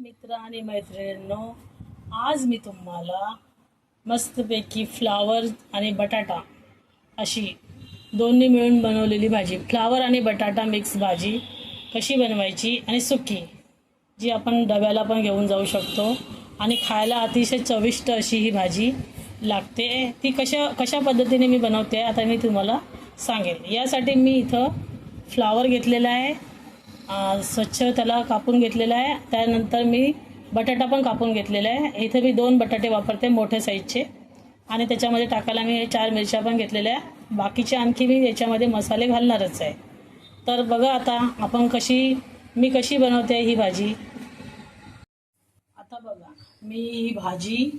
मित्र आणि मैत्रिणींनो आज मी तुम्हाला मस्तपैकी फ्लावर आणि बटाटा अशी दोन्ही मिळून बनवलेली भाजी फ्लावर आणि बटाटा मिक्स भाजी कशी बनवायची आणि सुकी जी आपण डब्याला पण घेऊन जाऊ शकतो. आणि खायला अतिशय चविष्ट अशी ही भाजी लागते. ती कशा कशा पद्धतीने मी बनवते आता मी तुम्हाला सांगेल यासाठी मी इथं फ्लावर घेतलेला आहे. स्वच्छ त्याला कापून घेतलेला आहे. त्यानंतर मी बटाटा पण कापून घेतलेला आहे. इथं मी दोन बटाटे वापरते मोठ्या साईजचे. आणि त्याच्यामध्ये टाकायला मी चार मिरच्या पण घेतलेल्या आहे. बाकीचे आणखी मी याच्यामध्ये मसाले घालणारच आहे. तर बघा आता आपण कशी मी कशी बनवते ही भाजी. आता बघा मी ही भाजी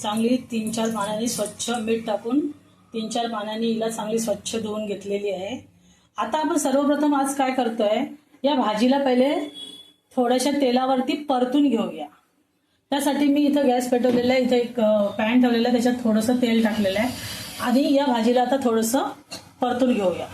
चांगली तीन चार पाण्याने स्वच्छ मीठ टाकून तीन चार पाण्याने हिला चांगली स्वच्छ धुवून घेतलेली आहे. आता आपण सर्वप्रथम आज काय करतो आहे या भाजीला पहिले थोड्याशा तेलावरती परतून घेऊया. त्यासाठी मी इथं गॅस पेटवलेला आहे इथं एक पॅन ठेवलेला आहे त्याच्यात थोडंसं तेल टाकलेलं आहे. आणि या भाजीला आता थोडंसं परतून घेऊया.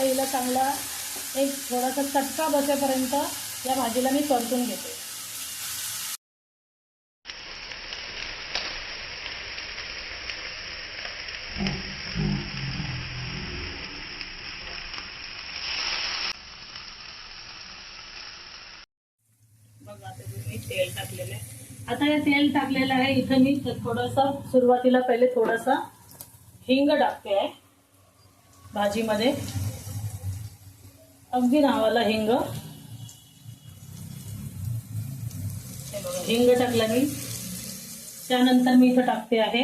आता हिला चांगला एक थोडासा चटका बसेपर्यंत या भाजीला मी परतून घेते. आता तेल टाकलेलं आहे. आता हे तेल टाकलेलं आहे इथं मी थोडंसं सुरुवातीला पहिले थोडंसं हिंग टाकते आहे. भाजीमध्ये अगदी नावाला हिंग. हे बघा हिंग टाकला मी. त्यानंतर मी इथं टाकते आहे.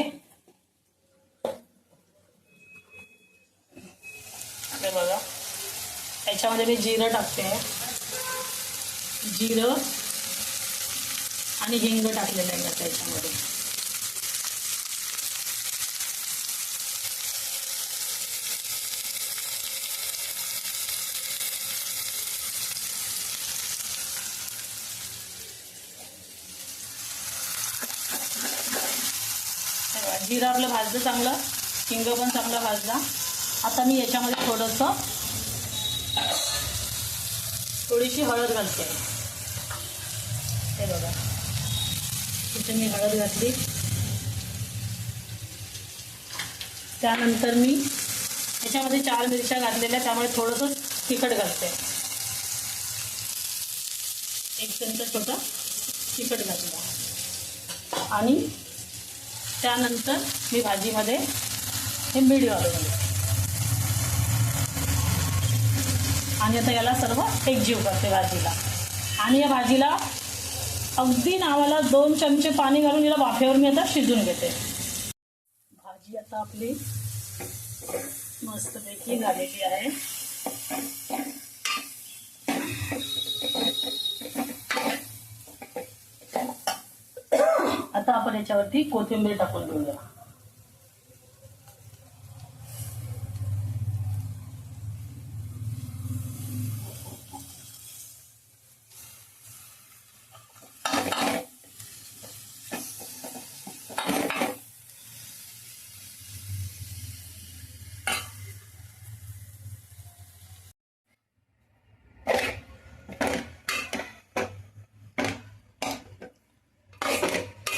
हे बघा याच्यामध्ये मी जिरं टाकते जिरं आणि हिंग टाकलेलं आहे त्याच्यामध्ये. जिरं आपलं भाजलं चांगलं हिंग पण चांगलं भाजला. आता मी याच्यामध्ये थोडंसं थोडीशी हळद घालते. हे बघा. तिथे मी हळद घातली. त्यानंतर मी याच्यामध्ये चार मिरच्या घातलेल्या त्यामुळे थोडंसं तिखट घालते. एक चमचा छोटा तिखट घातला. आणि त्यानंतर मी भाजीमध्ये हे मीठ घालून आणि आता याला सर्व एकजीव करते भाजीला. आणि या भाजीला अगदी नावाला दोन चमचे पाणी घालून याला वाफेवर मी आता शिजून घेते. भाजी आता आपली मस्तपैकी झालेली आहे. आता आपण याच्यावरती कोथिंबीर टाकून घेऊया.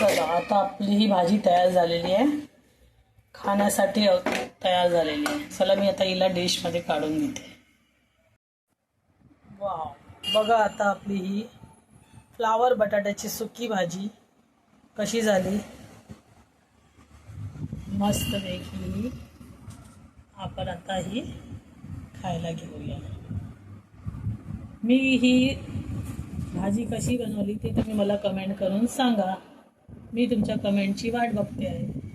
चला आता आपली ही भाजी तयार झालेली आहे. खाण्यासाठी तयार झालेली आहे. चला मी आता हिला डिशमध्ये काढून घेते. वाव बघा आता आपली ही फ्लावर बटाट्याची सुकी भाजी कशी झाली. मस्तपैकी आपण आता ही खायला घेऊया. मी ही भाजी कशी बनवली ते तुम्ही मला कमेंट करून सांगा. मी तुमच्या कमेंटची वाट बघते आहे.